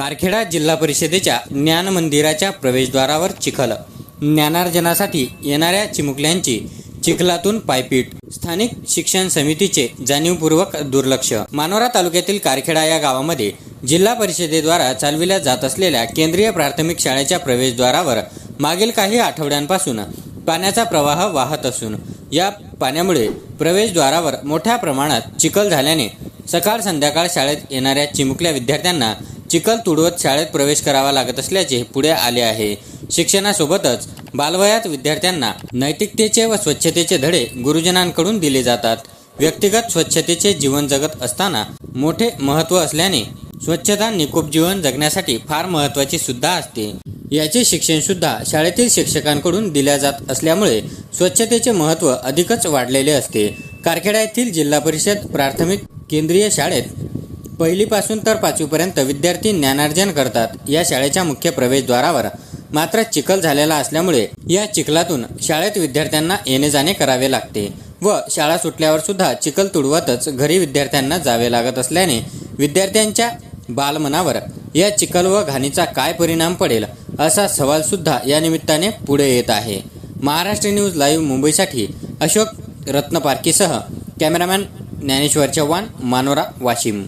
कारखेडा जिल्हा परिषदेच्या ज्ञान मंदिराच्या प्रवेशद्वारावर चिखल. ज्ञानार्जनासाठी येणाऱ्या चिमुकल्यांची चिखलातून पायपीट. स्थानिक शिक्षण समितीचे जाणीवपूर्वक दुर्लक्ष. मानोरा तालुक्यातील कारखेडा या गावामध्ये जिल्हा परिषदेद्वारा चालविल्या जात असलेल्या केंद्रीय प्राथमिक शाळेच्या प्रवेशद्वारावर मागील काही आठवड्यांपासून पाण्याचा प्रवाह वाहत असून या पाण्यामुळे प्रवेशद्वारावर मोठ्या प्रमाणात चिखल झाल्याने सकाळ संध्याकाळ शाळेत येणाऱ्या चिमुकल्या विद्यार्थ्यांना चिखल तुडवत शाळेत प्रवेश करावा लागत असल्याचे पुढे आले आहे. शिक्षणासोबतच बालवयात विद्यार्थ्यांना नैतिकतेचे व स्वच्छतेचे धडे गुरुजनांकडून दिले जातात. व्यक्तिगत स्वच्छतेचे जीवन जगत असताना मोठे महत्त्व असल्याने स्वच्छता निकोप जीवन जगण्यासाठी फार महत्त्वाची सुद्धा असते. याचे शिक्षण सुद्धा शाळेतील शिक्षकांकडून दिल्या जात असल्यामुळे स्वच्छतेचे महत्त्व अधिकच वाढलेले असते. कारखेडा येथील जिल्हा परिषद प्राथमिक केंद्रीय शाळेत पहिलीपासून तर पाचवीपर्यंत विद्यार्थी ज्ञानार्जन करतात. या शाळेच्या मुख्य प्रवेशद्वारावर मात्र चिखल झालेला असल्यामुळे या चिखलातून शाळेत विद्यार्थ्यांना येणे जाणे करावे लागते व शाळा सुटल्यावर सुद्धा चिखल तुडवतच घरी विद्यार्थ्यांना जावे लागत असल्याने विद्यार्थ्यांच्या बालमनावर या चिखल व घाणीचा काय परिणाम पडेल असा सवाल सुद्धा या निमित्ताने पुढे येत आहे. महाराष्ट्र न्यूज लाईव्ह मुंबईसाठी अशोक रत्नपारकीसह कॅमेरामॅन ज्ञानेश्वर चव्हाण मानोरा वाशिम.